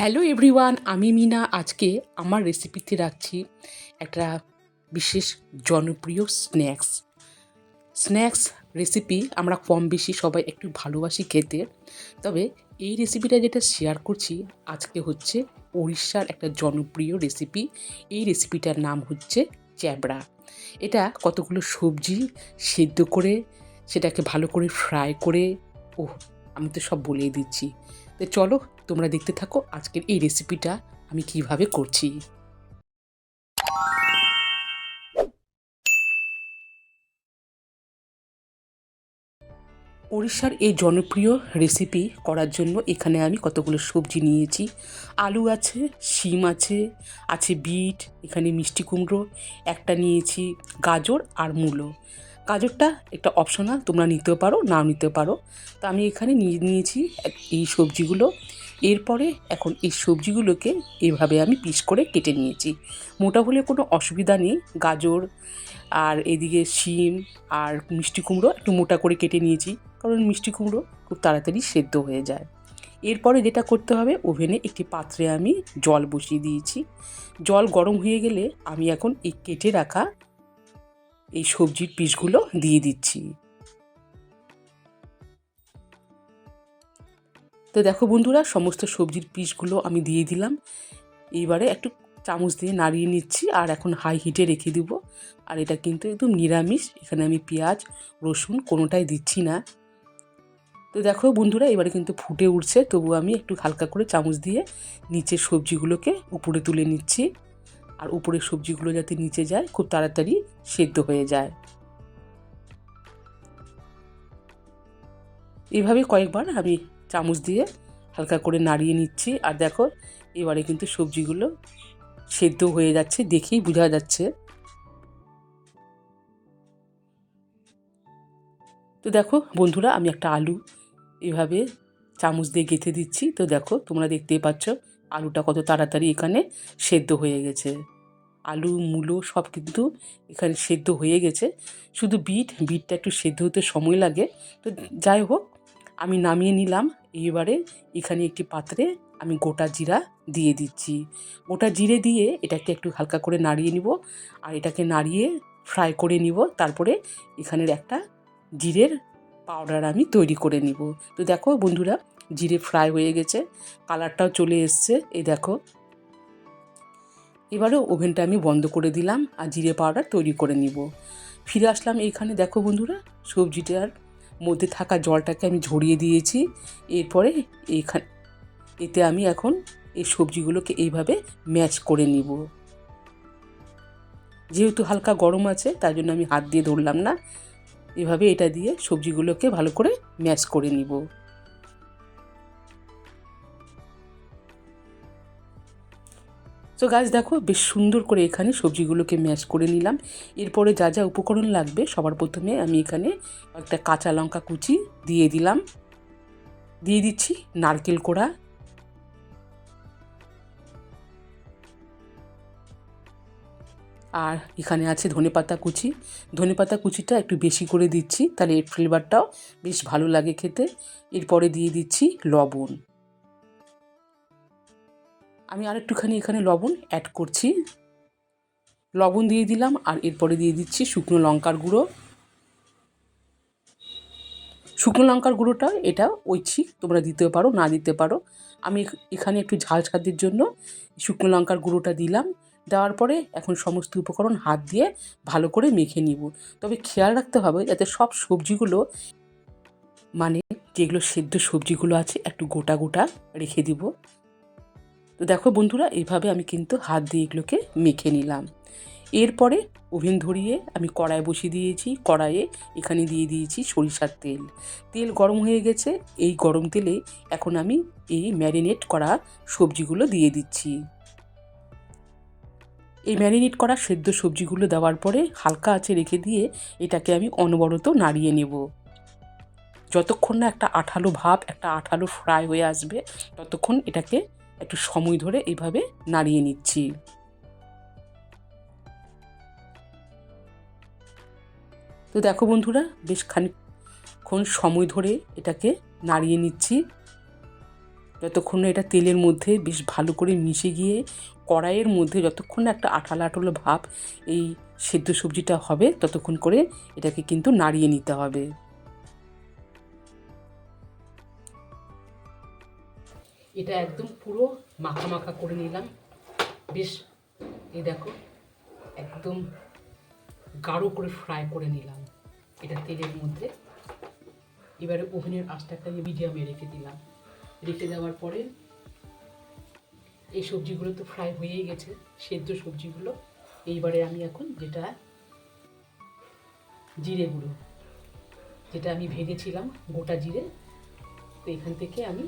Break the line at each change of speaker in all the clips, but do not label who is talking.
Hello everyone, আমি মিনা। আজকে আমার রেসিপিতে রাখছি একটা বিশেষ জনপ্রিয় স্ন্যাক্স স্ন্যাক্স রেসিপি আমরা কম বেশি সবাই একটু ভালোবাসি খেতে। তবে এই রেসিপিটা যেটা শেয়ার করছি, আজকে হচ্ছে উড়িষ্যার একটা জনপ্রিয় রেসিপি এই রেসিপিটার নাম হচ্ছে চ্যাবড়া। এটা কতগুলো সবজি সেদ্ধ করে, সেটাকে ভালো করে ফ্রাই করে ও আমি তো সব বলেই দিচ্ছি। তো চলো তোমরা দেখতে থাকো আজকের এই রেসিপিটা আমি কীভাবে করছি। উড়িষ্যার এই জনপ্রিয় রেসিপি করার জন্য এখানে আমি কতগুলো সবজি নিয়েছি। আলু আছে, শিম আছে আছে বিট, এখানে মিষ্টি কুমড়ো, একটা নিয়েছি গাজর আর মূলো। গাজরটা একটা অপশনাল তোমরা নিতেও পারো, নাও নিতে পারো। তো আমি এখানে নিয়ে নিয়েছি এই সবজিগুলো। এরপরে এখন এই সবজিগুলোকে এভাবে আমি পিস করে কেটে নিয়েছি। মোটা হলে কোনো অসুবিধা নেই। গাজর আর এদিকে শিম আর মিষ্টি কুমড়ো একটু মোটা করে কেটে নিয়েছি, কারণ মিষ্টি কুমড়ো খুব তাড়াতাড়ি সেদ্ধ হয়ে যায়। এরপরে যেটা করতে হবে, ওভেনে একটি পাত্রে আমি জল বসিয়ে দিয়েছি। জল গরম হয়ে গেলে আমি এখন এই কেটে রাখা এই সবজির পিসগুলো দিয়ে দিচ্ছি। তো দেখো বন্ধুরা, সমস্ত সবজির পিসগুলো আমি দিয়ে দিলাম। এইবারে একটু চামচ দিয়ে নাড়িয়ে নিচ্ছি আর এখন হাই হিটে রেখে দিব। আর এটা কিন্তু একদম নিরামিষ, এখানে আমি পেঁয়াজ, রসুন কোনোটাই দিচ্ছি না। তো দেখো বন্ধুরা, এবারে কিন্তু ফুটে উঠছে তবু আমি একটু হালকা করে চামচ দিয়ে নিচের সবজিগুলোকে উপরে তুলে নিচ্ছি। আর উপরের সবজিগুলো যাতে নিচে যায়, খুব তাড়াতাড়ি সেদ্ধ হয়ে যায়। এভাবে কয়েকবার আমি চামচ দিয়ে হালকা করে নাড়িয়ে নিচ্ছি। আর দেখো, এবারে কিন্তু সবজিগুলো সেদ্ধ হয়ে যাচ্ছে দেখেই বোঝা যাচ্ছে। তো দেখো বন্ধুরা, আমি একটা আলু এভাবে চামচ দিয়ে গেঁথে দিচ্ছি। তো দেখো, তোমরা দেখতেই পাচ্ছ, আলুটা কত তাড়াতাড়ি এখানে সেদ্ধ হয়ে গেছে। আলু, মূলো সব কিন্তু এখানে সেদ্ধ হয়ে গেছে। শুধু বিট, বিটটা একটু সেদ্ধ হতে সময় লাগে। তো যাই হোক আমি নামিয়ে নিলাম। এবারে এখানে একটি পাত্রে আমি গোটা জিরা দিয়ে দিচ্ছি। গোটা জিরে দিয়ে এটাকে একটু হালকা করে নাড়িয়ে নিব আর এটাকে নাড়িয়ে ফ্রাই করে নিব। তারপরে এখানের একটা জিরের পাউডার আমি তৈরি করে নিব। তো দেখো বন্ধুরা, জিরে ফ্রাই হয়ে গেছে, কালারটাও চলে এসছে। এই দেখো। এবারে ওভেনটা আমি বন্ধ করে দিলাম আর জিরে পাউডার তৈরি করে নিব। ফিরে আসলাম এইখানে। দেখো বন্ধুরা, সবজিটার মধ্যে থাকা জলটাকে আমি ঝরিয়ে দিয়েছি। এরপরে এখান এতে আমি এখন এই সবজিগুলোকে এইভাবে ম্যাচ করে নিব। যেহেতু হালকা গরম আছে, তার জন্য আমি হাত দিয়ে ধরলাম না। এভাবে এটা দিয়ে সবজিগুলোকে ভালো করে ম্যাশ করে নিব। তো গাছ দেখো, বেশ সুন্দর করে এখানে সবজিগুলোকে ম্যাশ করে নিলাম। এরপরে যা যা উপকরণ লাগবে, সবার প্রথমে আমি এখানে একটা কাঁচা লঙ্কা কুচি দিয়ে দিলাম। দিয়ে দিচ্ছি নারকেল কোড়া। আর এখানে আছে ধনেপাতা কুচি। ধনেপাতা কুচিটা একটু বেশি করে দিচ্ছি, তাহলে এর ফ্লেভারটাও বেশ ভালো লাগে খেতে। এরপরে দিয়ে দিচ্ছি লবণ। আমি আর একটুখানি এখানে লবণ অ্যাড করছি। লবণ দিয়ে দিলাম আর এরপরে দিয়ে দিচ্ছি শুকনো লঙ্কার গুঁড়ো। শুকনো লঙ্কার গুঁড়োটা এটা ঐচ্ছিক, তোমরা দিতে পারো, না দিতে পারো। আমি এখানে একটু ঝাল স্বাদের জন্য শুকনো লঙ্কার গুঁড়োটা দিলাম। দেওয়ার পরে এখন সমস্ত উপকরণ হাত দিয়ে ভালো করে মেখে নিব। তবে খেয়াল রাখতে হবে যাতে সব সবজিগুলো মানে যেগুলো সেদ্ধ সবজিগুলো আছে একটু গোটা গোটা রেখে দিব। তো দেখো বন্ধুরা, এইভাবে আমি কিন্তু হাত দিয়ে এগুলোকে মেখে নিলাম। এরপরে ওভেন ধরিয়ে আমি কড়াই বসিয়ে দিয়েছি। কড়াইয়ে এখানে দিয়ে দিয়েছি সরিষার তেল। তেল গরম হয়ে গেছে, এই গরম তেলে এখন আমি এই ম্যারিনেট করা সবজিগুলো দিয়ে দিচ্ছি। এই ম্যারিনেট করা সেদ্ধ সবজিগুলো দেওয়ার পরে হালকা আঁচে রেখে দিয়ে এটাকে আমি অনবরত নাড়িয়ে নেব। যতক্ষণ না একটা আঠালো ভাব, একটা আঠালো ফ্রাই হয়ে আসবে, ততক্ষণ এটাকে একটু সময় ধরে এইভাবে নাড়িয়ে নিচ্ছি। তো দেখো বন্ধুরা, বেশ খানিকক্ষণ সময় ধরে এটাকে নাড়িয়ে নিচ্ছি। যতক্ষণ এটা তেলের মধ্যে বেশ ভালো করে মিশে গিয়ে কড়াইয়ের মধ্যে যতক্ষণ না একটা আঠালো আঠালো ভাব এই সেদ্ধ সবজিটা হবে, ততক্ষণ করে এটাকে কিন্তু নাড়িয়ে নিতে হবে। এটা একদম পুরো মাখা মাখা করে নিলাম। বেশ, এই দেখো, একদম গাঢ় করে ফ্রাই করে নিলাম। এটা তেলের মধ্যে। এবারে ওভেনের আঁচটাকে মিডিয়ামে রেখে দিলাম। রেখে দেওয়ার পরে এই সবজিগুলো তো ফ্রাই হয়েই গেছে, সেদ্ধ সবজিগুলো। এইবারে আমি এখন যেটা, জিরে গুঁড়ো, যেটা আমি ভেজেছিলাম গোটা জিরে, তো এখান থেকে আমি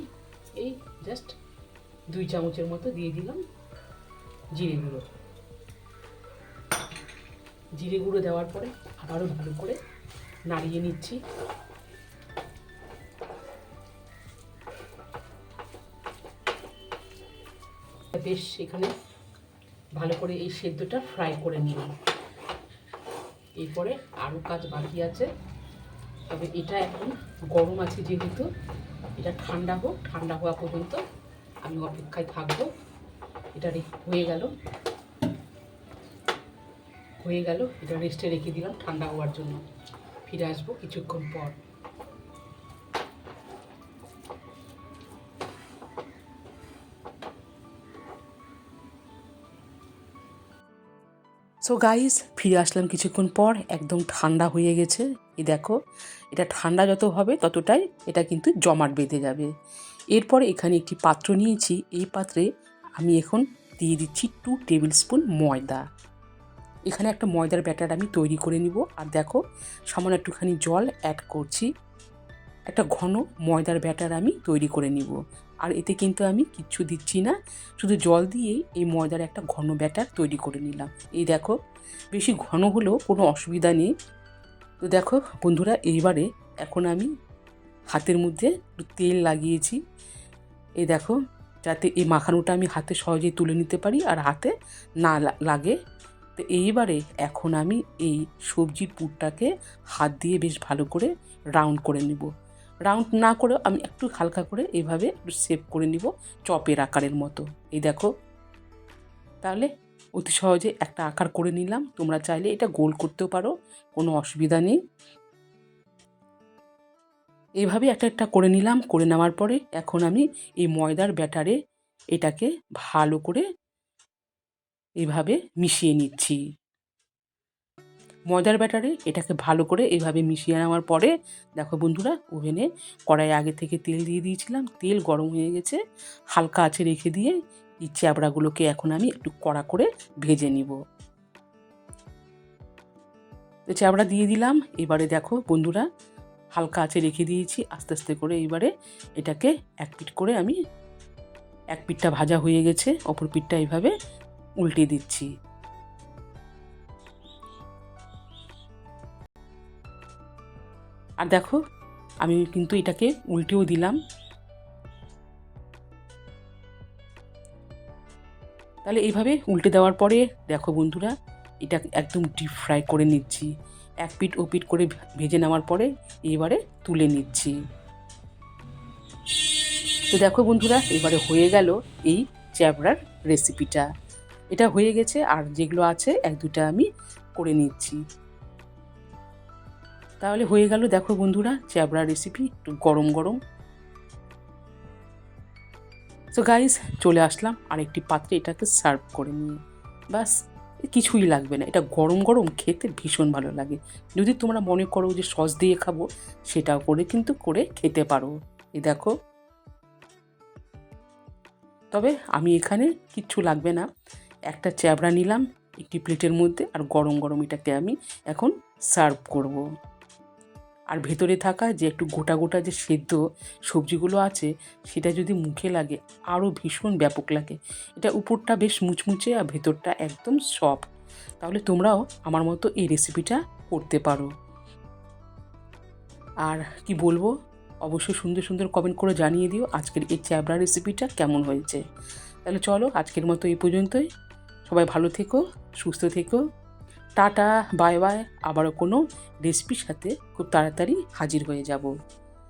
এই জাস্ট দুই চামচের মতো দিয়ে দিলাম জিরে গুঁড়ো। জিরে গুঁড়ো দেওয়ার পরে আবারও ভালো করে নাড়িয়ে নিচ্ছি। বেশ এখানে ভালো করে এই সেদ্ধটা ফ্রাই করে নিলাম। এরপরে আরও কাজ বাকি আছে। তবে এটা এখন গরম আছে যেহেতু এটা ঠান্ডা হোক, ঠান্ডা হওয়া পর্যন্ত আমি অপেক্ষায় থাকব। এটা হয়ে গেল। হয়ে গেল, এটা রেস্টে রেখে দিলাম ঠান্ডা হওয়ার জন্য। ফিরে আসব কিছুক্ষণ পর। সো গাইস ফিরে আসলাম কিছুক্ষণ পর, একদম ঠান্ডা হয়ে গেছে। এই দেখো, এটা ঠান্ডা যত হবে ততটাই এটা কিন্তু জমাট বেঁধে যাবে। এরপর এখানে একটি পাত্র নিয়েছি। এই পাত্রে আমি এখন দিয়ে দিচ্ছি টু টেবিল স্পুন ময়দা। এখানে একটা ময়দার ব্যাটার আমি তৈরি করে নিব। আর দেখো, সামান্য একটুখানি জল অ্যাড করছি। একটা ঘন ময়দার ব্যাটার আমি তৈরি করে নিব। আর এতে কিন্তু আমি কিচ্ছু দিচ্ছি না। শুধু জল দিয়েই এই ময়দার একটা ঘন ব্যাটার তৈরি করে নিলাম। এই দেখো, বেশি ঘন হলেও কোনো অসুবিধা নেই। তো দেখো বন্ধুরা, এইবারে এখন আমি হাতের মধ্যে তেল লাগিয়েছি। এই দেখো, যাতে এই মাখানোটা আমি হাতে সহজেই তুলে নিতে পারি আর হাতে না লাগে। তো এইবারে এখন আমি এই সবজির পুরটাকে হাত দিয়ে বেশ ভালো করে রাউন্ড করে নেব। রাউন্ড না করে আমি একটু হালকা করে এভাবে সেভ করে নিব চপের আকারের মতো। এই দেখো। তাহলে অতি সহজে একটা আকার করে নিলাম। তোমরা চাইলে এটা গোল করতেও পারো, কোনো অসুবিধা নেই। এইভাবে একটা একটা করে নিলাম। করে নেওয়ার পরে এখন আমি এই ময়দার ব্যাটারে এটাকে ভালো করে এভাবে মিশিয়ে নিচ্ছি। ময়দার ব্যাটারে, এটাকে ভালো করে এইভাবে মিশিয়ে নেওয়ার পরে, দেখো বন্ধুরা, ওভেনে কড়াই আগে থেকে তেল দিয়ে দিয়েছিলাম। তেল গরম হয়ে গেছে। হালকা আছে রেখে দিয়ে এই চ্যাবড়াগুলোকে এখন আমি একটু কড়া করে ভেজে নিব। তো চ্যাবড়া দিয়ে দিলাম। এবারে দেখো বন্ধুরা, হালকা আছে রেখে দিয়েছি। আস্তে আস্তে করে এবারে এটাকে এক পিট করে আমি, এক পিঠটা ভাজা হয়ে গেছে। অপর পিঠটা এইভাবে উল্টে দিচ্ছি। আর দেখো, আমি কিন্তু এটাকে উল্টেও দিলাম। তাহলে এইভাবে উল্টে দেওয়ার পরে, দেখো বন্ধুরা, এটা একদম ডিপ ফ্রাই করে নিচ্ছি। এক পিট ও পিট করে ভেজে নেওয়ার পরে এবারে তুলে নিচ্ছি। তো দেখো বন্ধুরা এবারে হয়ে গেল এই চ্যাবড়ার রেসিপিটা এটা হয়ে গেছে, আর যেগুলো আছে, এক দুটা আমি করে নিচ্ছি। তাহলে হয়ে গেল, দেখো বন্ধুরা চ্যাবড়া রেসিপি একটু গরম গরম। তো গাইস চলে আসলাম আর একটি পাত্রে, এটাকে সার্ভ করে নিয়ে। বাস কিছুই লাগবে না। এটা গরম গরম খেতে ভীষণ ভালো লাগে। যদি তোমরা মনে করো যে সস দিয়ে খাব, সেটাও করে কিন্তু করে খেতে পারো। এই দেখো। তবে আমি এখানে কিচ্ছু লাগবে না। একটা চ্যাবড়া নিলাম, একটি প্লেটের মধ্যে, আর গরম গরম এটাকে আমি এখন সার্ভ করব। আর ভেতরে থাকা যে একটু গোটা গোটা যে সেদ্ধ সবজিগুলো আছে, সেটা যদি মুখে লাগে আরও ভীষণ ব্যাপক লাগে। এটা উপরটা বেশ মুচমুচে আর ভেতরটা একদম সফট। তাহলে তোমরাও আমার মতো এই রেসিপিটা করতে পারো। আর কি বলব? অবশ্যই সুন্দর সুন্দর কমেন্ট করে জানিয়ে দিও আজকের এই চ্যাবড়া রেসিপিটা কেমন হয়েছে। তাহলে চলো আজকের মতো এই পর্যন্তই। সবাই ভালো থেকো, সুস্থ থেকো। Tata, bye bye. আবারও কোনো রেসিপির সাথে খুব তাড়াতাড়ি হাজির হয়ে যাব।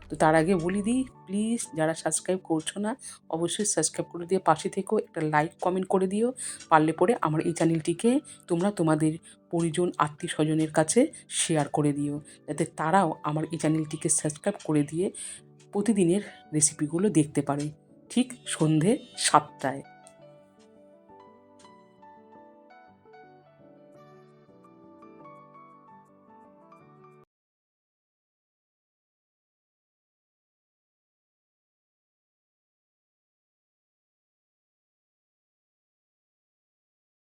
তো তার আগে বলে দিই প্লিজ যারা সাবস্ক্রাইব করছ না, অবশ্যই সাবস্ক্রাইব করে দিয়ে পাশে থেকেও একটা লাইক কমেন্ট করে দিও। পারলে পরে আমার এই চ্যানেলটিকে তোমরা তোমাদের পরিজন আত্মীয় স্বজনের কাছে শেয়ার করে দিও। যাতে তারাও আমার এই চ্যানেলটিকে সাবস্ক্রাইব করে দিয়ে প্রতিদিনের রেসিপিগুলো দেখতে পারে। ঠিক সন্ধে সাতটায়।